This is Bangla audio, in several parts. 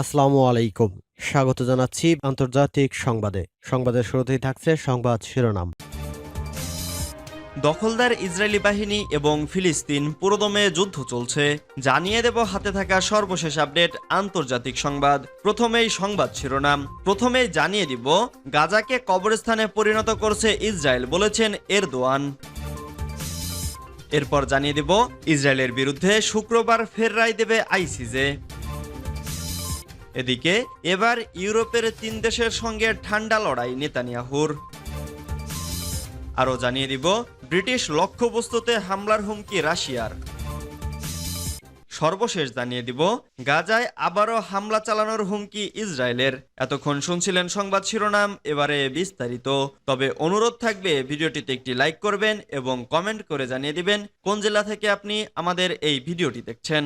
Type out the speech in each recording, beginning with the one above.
আসসালামু আলাইকুম। স্বাগত জানাচ্ছি আন্তর্জাতিক সংবাদে। সংবাদের শুরুতেই থাকছে সংবাদ শিরোনাম। দখলদার ইসরায়েলি বাহিনী এবং ফিলিস্তিন পুরোদমে যুদ্ধ চলছে। জানিয়ে দেব হাতে থাকা সর্বশেষ আপডেট আন্তর্জাতিক সংবাদ। প্রথমেই সংবাদ শিরোনাম। প্রথমেই জানিয়ে দিব, গাজাকে কবরস্থানে পরিণত করছে ইসরায়েল বলেছেন এরদোয়ান। এরপর জানিয়ে দিব, ইসরায়েলের বিরুদ্ধে শুক্রবার ফের রায় দেবে আইসিজে। এদিকে এবার ইউরোপের তিন দেশের সঙ্গে ঠান্ডা লড়াই নেতানিয়াহুর। আরও জানিয়ে দিব, ব্রিটিশ লক্ষ্যবস্তুতে হামলার হুমকি রাশিয়ার। সর্বশেষ জানিয়ে দিব, গাজায় আবারও হামলা চালানোর হুমকি ইসরায়েলের। এতক্ষণ শুনছিলেন সংবাদ শিরোনাম, এবারে বিস্তারিত। তবে অনুরোধ থাকবে, ভিডিওটিতে একটি লাইক করবেন এবং কমেন্ট করে জানিয়ে দিবেন, কোন জেলা থেকে আপনি আমাদের এই ভিডিওটি দেখছেন।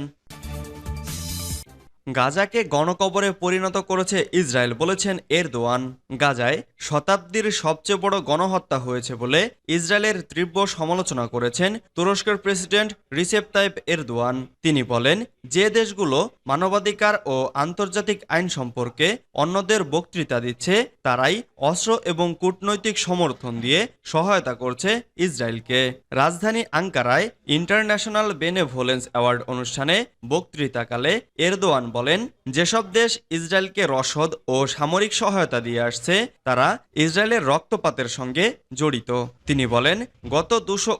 গাজাকে গণকবরে পরিণত করেছে ইসরায়েল বলেছেন এরদোয়ান। গাজায় শতাব্দীর সবচেয়ে বড় গণহত্যা হয়েছে বলে ইসরায়েলের তীব্র সমালোচনা করেছেন তুরস্কের প্রেসিডেন্ট রিসেপ তাইপ এরদোয়ান। তিনি বলেন, যে দেশগুলো মানবাধিকার ও আন্তর্জাতিক আইন সম্পর্কে অন্যদের বক্তৃতা দিচ্ছে, তারাই অস্ত্র এবং কূটনৈতিক সমর্থন দিয়ে সহায়তা করছে ইসরায়েলকে। রাজধানী আঙ্কারায় ইন্টারন্যাশনাল বেনেভোলেন্স অ্যাওয়ার্ড অনুষ্ঠানে বক্তৃতাকালে এরদোয়ান বলেন, যেসব দেশ ইসরায়েলকে রসদ ও সামরিক সহায়তা দিয়ে আসছে, তারা ইসরায়েলের রক্তপাতের সঙ্গে জড়িত। তিনি বলেন, গত দুশো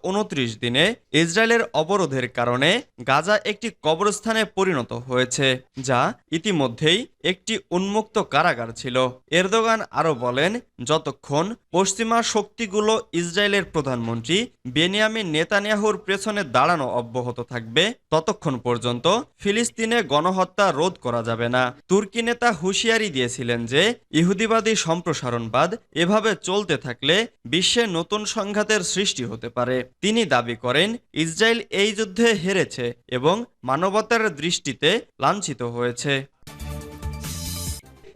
দিনে ইসরায়েলের অবরোধের কারণে গাজা একটি কবরস্থানে পরিণত হয়েছে, যা ইতিমধ্যেই একটি উন্মুক্ত কারাগার ছিল। এরদোগান আরও বলেন, যতক্ষণ পশ্চিমা শক্তিগুলো ইসরায়েলের প্রধানমন্ত্রী বেনিয়ামিন নেতানিয়াহুর পেছনে দাঁড়ানো অব্যাহত থাকবে, ততক্ষণ পর্যন্ত ফিলিস্তিনে গণহত্যা রোধ করা যাবে না। তুর্কি নেতা হুঁশিয়ারি দিয়েছিলেন যে, ইহুদিবাদী সম্প্রসারণবাদ এভাবে চলতে থাকলে বিশ্বে নতুন সংঘাতের সৃষ্টি হতে পারে। তিনি দাবি করেন, ইসরায়েল এই যুদ্ধে হেরেছে এবং মানবতার দৃষ্টিতে লাঞ্ছিত হয়েছে।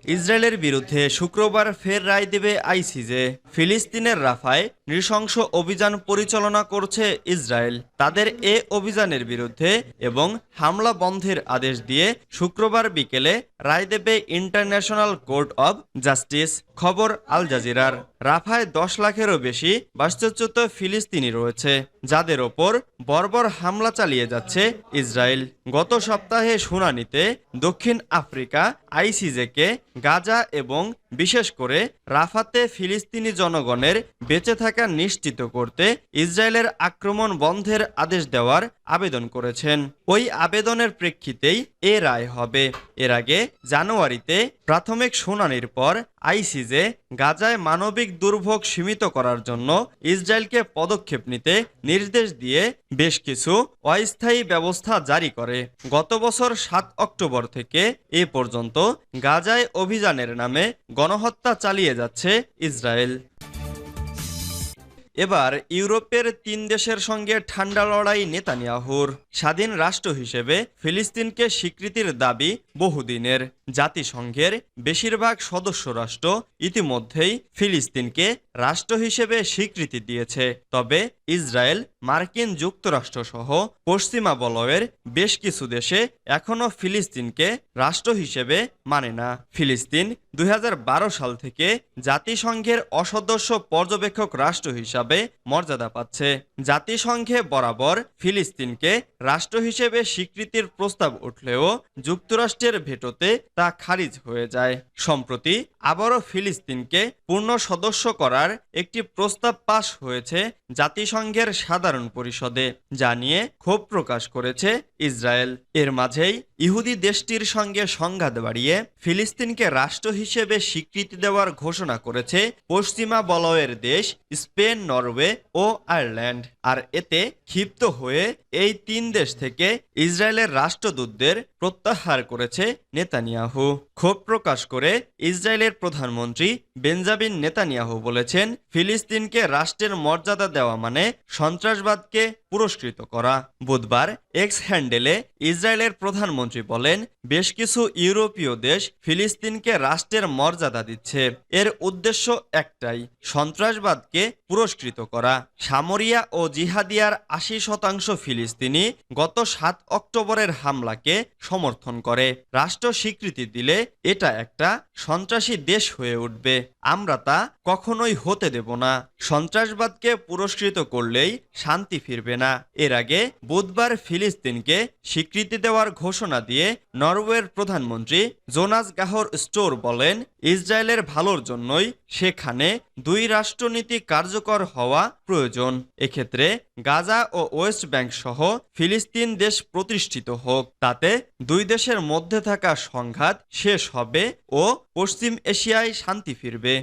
ইসরায়েলের বিরুদ্ধে শুক্রবার ফের রায় দেবে আইসিজে। ফিলিস্তিনের রাফায় নৃশংস অভিযান পরিচালনা করছে ইসরায়েল। তাদের এ অভিযানের বিরুদ্ধে এবং হামলা বন্ধের আদেশ দিয়ে শুক্রবার বিকেলে রায় দেবে ইন্টারন্যাশনাল কোর্ট অব জাস্টিস, খবর আল জাজিরার। রাফায় দশ লাখেরও বেশি বাস্তুচ্যুত ফিলিস্তিনি রয়েছে। যাদের ওপর বর্বর হামলা চালিয়ে যাচ্ছে ইসরায়েল। গত সপ্তাহে শুনানিতে দক্ষিণ আফ্রিকা, আইসিজেকে, গাজা এবং বিশেষ করে রাফাতে ফিলিস্তিনি জনগণের বেঁচে থাকা নিশ্চিত করতে ইসরায়েলের আক্রমণ বন্ধের আদেশ দেওয়ার আবেদন করেছেন। ওই আবেদনের প্রেক্ষিতেই এ রায় হবে। এর আগে জানুয়ারিতে প্রাথমিক শুনানির পর আইসিজে গাজায় মানবিক দুর্ভোগ সীমিত করার জন্য ইসরায়েলকে পদক্ষেপ নিতে নির্দেশ দিয়ে বেশ কিছু অস্থায়ী ব্যবস্থা জারি করে। গত বছর সাত অক্টোবর থেকে এ পর্যন্ত গাজায় অভিযানের নামে গণহত্যা চালিয়ে যাচ্ছে ইসরায়েল। এবার ইউরোপের তিন দেশের সঙ্গে ঠান্ডা লড়াই নেতানিয়াহুর। স্বাধীন রাষ্ট্র হিসেবে ফিলিস্তিনকে স্বীকৃতির দাবি বহুদিনের। জাতিসংঘের বেশিরভাগ সদস্য রাষ্ট্র ইতিমধ্যেই ফিলিস্তিনকে রাষ্ট্র হিসেবে স্বীকৃতি দিয়েছে। তবে ইসরায়েল মার্কিন যুক্তরাষ্ট্র সহ পশ্চিমা বলয়ের বেশ কিছু দেশে এখনও ফিলিস্তিনকে রাষ্ট্র হিসেবে মানে না। ফিলিস্তিন দুই হাজার বারো সাল থেকে জাতিসংঘের অসদস্য পর্যবেক্ষক রাষ্ট্র হিসাবে মর্যাদা পাচ্ছে। জাতিসংঘে বরাবর ফিলিস্তিনকে রাষ্ট্র হিসেবে স্বীকৃতির প্রস্তাব উঠলেও যুক্তরাষ্ট্রের ভেটোতে তা খারিজ হয়ে যায়। সম্প্রতি আবারও ফিলিস্তিনকে পূর্ণ সদস্য করার একটি প্রস্তাব পাশ হয়েছে জাতিসংঘের সাধারণ পরিষদে জানিয়ে ক্ষোভ প্রকাশ করেছে ইসরায়েল। এর মাঝেই ইহুদি দেশটির সঙ্গে সংঘাত বাড়িয়ে ফিলিস্তিনকে রাষ্ট্র হিসেবে স্বীকৃতি দেওয়ার ঘোষণা করেছে পশ্চিমা বলয়ের দেশ স্পেন, নরওয়ে ও আয়ারল্যান্ড। আর এতে ক্ষিপ্ত হয়ে এই তিন দেশ থেকে ইসরায়েলের রাষ্ট্রদূতদের প্রত্যাহার করেছে নেতানিয়াহু। ক্ষোভ প্রকাশ করে ইসরায়েলের প্রধানমন্ত্রী বেঞ্জামিন নেতানিয়াহু বলেছেন, ফিলিস্তিনকে রাষ্ট্রের মর্যাদা দেওয়া মানে সন্ত্রাসবাদকে পুরস্কৃত করা। বুধবার এক্স হ্যান্ডেলে ইসরায়েলের প্রধানমন্ত্রী বলেন, বেশ কিছু ইউরোপীয় দেশ ফিলিস্তিনকে রাষ্ট্রের মর্যাদা দিচ্ছে। এর উদ্দেশ্য একটাই, সন্ত্রাসবাদকে পুরস্কৃত করা। সামরিয়া ও জিহাদিয়ার আশি শতাংশ ফিলিস্তিনি গত সাত অক্টোবরের হামলাকে সমর্থন করে। রাষ্ট্র স্বীকৃতি দিলে এটা একটা সন্ত্রাসী দেশ হয়ে উঠবে। আমরা তা কখনোই হতে দেব না। সন্ত্রাসবাদকে পুরস্কৃত করলেই শান্তি ফিরবে না। এর আগে বুধবার ফিলিস্তিনকে স্বীকৃতি দেওয়ার ঘোষণা দিয়ে নরওয়ের প্রধানমন্ত্রী জোনাস গাহর স্টোর বলেন, ইসরায়েলের ভালোর জন্যই সেখানে দুই রাষ্ট্রনীতি কার্যকর হওয়া প্রয়োজন। এক্ষেত্রে গাজা ও ওয়েস্ট ব্যাংক সহ ফিলিস্তিন দেশ প্রতিষ্ঠিত হোক। তাতে দুই দেশের মধ্যে থাকা সংঘাত শেষ হবে ও পশ্চিম এশিয়ায় শান্তি ফিরবে।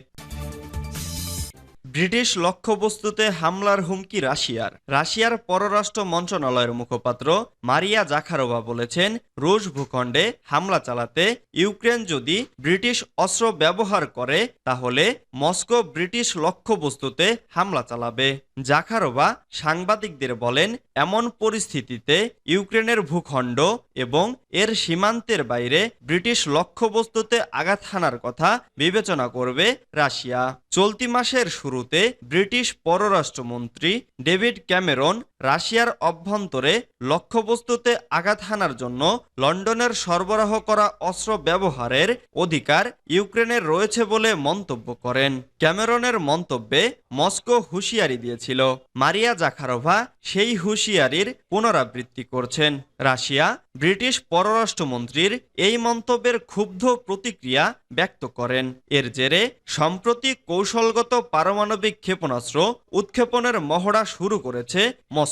ব্রিটিশ লক্ষ্যবস্তুতে হামলার হুমকি রাশিয়ার। রাশিয়ার পররাষ্ট্র মন্ত্রণালয়ের মুখপাত্র মারিয়া জাখারোভা বলেছেন, রুশ ভূখণ্ডে হামলা চালাতে ইউক্রেন যদি ব্রিটিশ অস্ত্র ব্যবহার করে, তাহলে মস্কো ব্রিটিশ লক্ষ্যবস্তুতে হামলা চালাবে। জাখারোভা সাংবাদিকদের বলেন, এমন পরিস্থিতিতে ইউক্রেনের ভূখণ্ড এবং এর সীমান্তের বাইরে ব্রিটিশ লক্ষ্যবস্তুতে আঘাত হানার কথা বিবেচনা করবে রাশিয়া। চলতি মাসের শুরুতে ব্রিটিশ পররাষ্ট্রমন্ত্রী ডেভিড ক্যামেরন রাশিয়ার অভ্যন্তরে লক্ষ্যবস্তুতে আঘাত হানার জন্য লন্ডনের সরবরাহ করা অস্ত্র ব্যবহারের অধিকার ইউক্রেনের রয়েছে বলে মন্তব্য করেন। ক্যামেরনের মন্তব্যে মস্কো হুঁশিয়ারি দিয়েছিল। মারিয়া জাখারোভা সেই হুঁশিয়ারির পুনরাবৃত্তি করছেন। রাশিয়া, ব্রিটিশ পররাষ্ট্রমন্ত্রীর এই মন্তব্যের ক্ষুব্ধ প্রতিক্রিয়া ব্যক্ত করেন। এর জেরে সম্প্রতি কৌশলগত পারমাণবিক ক্ষেপণাস্ত্র উৎক্ষেপণের মহড়া শুরু করেছে মস্কো।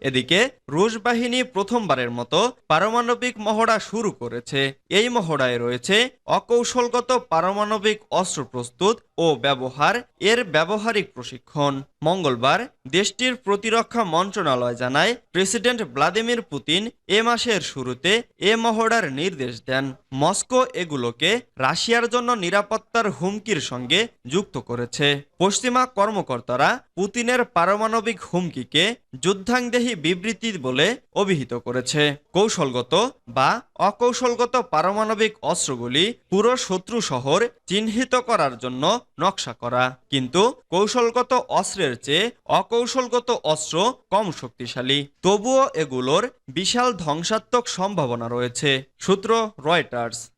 এদিকে রুশ বাহিনী প্রথমবারের মতো পারমাণবিক মহড়া শুরু করেছে। এই মহড়ায় রয়েছে অকৌশলগত পারমাণবিক অস্ত্র প্রস্তুত ও ব্যবহার, এর ব্যবহারিক প্রশিক্ষণ। মঙ্গলবার দেশটির প্রতিরক্ষা মন্ত্রণালয় জানায়, প্রেসিডেন্ট ভ্লাদিমির পুতিন এ মাসের শুরুতে এ মহড়ার নির্দেশ দেন। মস্কো এগুলোকে রাশিয়ার জন্য নিরাপত্তার হুমকির সঙ্গে যুক্ত করেছে। পশ্চিমা কর্মকর্তারা পুতিনের পারমাণবিক হুমকিকে যুদ্ধাংদেহী বিবৃতি বলে অভিহিত করেছে। কৌশলগত বা অকৌশলগত পারমাণবিক অস্ত্রগুলি পুরো শত্রু শহর চিহ্নিত করার জন্য নকশা করা। কিন্তু কৌশলগত অস্ত্রের চেয়ে অকৌশলগত অস্ত্র কম শক্তিশালী। তবুও এগুলোর বিশাল ধ্বংসাত্মক সম্ভাবনা রয়েছে, সূত্র রয়টার্স।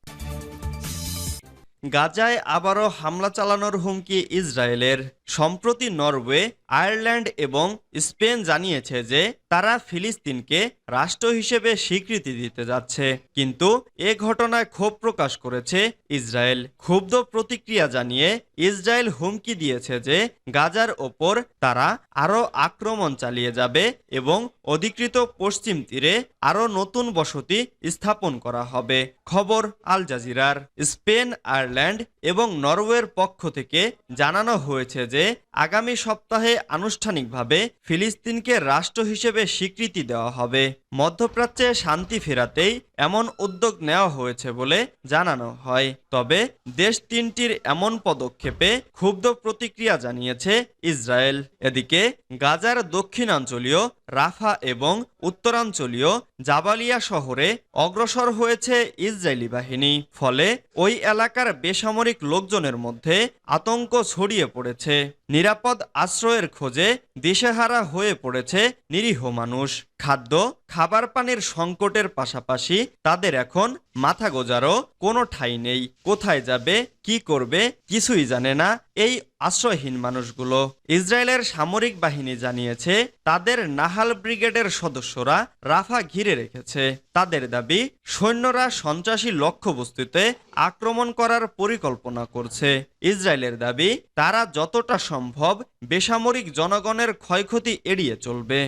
গাজায় আবারও হামলা চালানোর হুমকি ইসরায়েলের। সম্প্রতি নরওয়ে, আয়ারল্যান্ড এবং স্পেন জানিয়েছে যে তারা ফিলিস্তিনকে রাষ্ট্র হিসেবে স্বীকৃতি দিতে যাচ্ছে। কিন্তু এ ঘটনায় ক্ষোভ প্রকাশ করেছে ইসরায়েল। ক্ষুব্ধ প্রতিক্রিয়া জানিয়ে ইসরায়েল হুমকি দিয়েছে যে গাজার ওপর তারা আরও আক্রমণ চালিয়ে যাবে এবং অধিকৃত পশ্চিম তীরে আরও নতুন বসতি স্থাপন করা হবে। খবর আল জাজিরার। স্পেন, আয়ারল্যান্ড এবং নরওয়ের পক্ষ থেকে জানানো হয়েছে যে আগামী সপ্তাহে আনুষ্ঠানিকভাবে ফিলিস্তিনকে রাষ্ট্র হিসেবে স্বীকৃতি দেওয়া হবে। মধ্যপ্রাচ্যে শান্তি ফেরাতেই এমন উদ্যোগ নেওয়া হয়েছে বলে জানানো হয়। তবে দেশ তিনটির এমন পদক্ষেপে ক্ষুব্ধ প্রতিক্রিয়া জানিয়েছে ইসরায়েল। এদিকে গাজার দক্ষিণাঞ্চলীয় রাফা এবং উত্তরাঞ্চলীয় জাবালিয়া শহরে অগ্রসর হয়েছে ইসরায়েলি বাহিনী। ফলে ওই এলাকার বেসামরিক লোকজনের মধ্যে আতঙ্ক ছড়িয়ে পড়েছে। নিরাপদ আশ্রয়ের খোঁজে দিশেহারা হয়ে পড়েছে নিরীহ মানুষ। খাদ্য, খাবার পানির সংকটের পাশাপাশি তাদের এখন মাথা গোজারও কোনো ঠাঁই নেই। কোথায় যাবে, কি করবে, কিছুই জানে না এই আশ্রয়হীন মানুষগুলো। ইসরায়েলের সামরিক বাহিনী জানিয়েছে, তাদের নাহাল ব্রিগেডের সদস্যরা রাফা ঘিরে রেখেছে। তাদের দাবি, সৈন্যরা সন্ত্রাসী লক্ষ্যবস্তুতে আক্রমণ করার পরিকল্পনা করছে। ইসরায়েলের দাবি, তারা যতটা সম্ভব বেসামরিক জনগণের ক্ষয়ক্ষতি এড়িয়ে চলবে।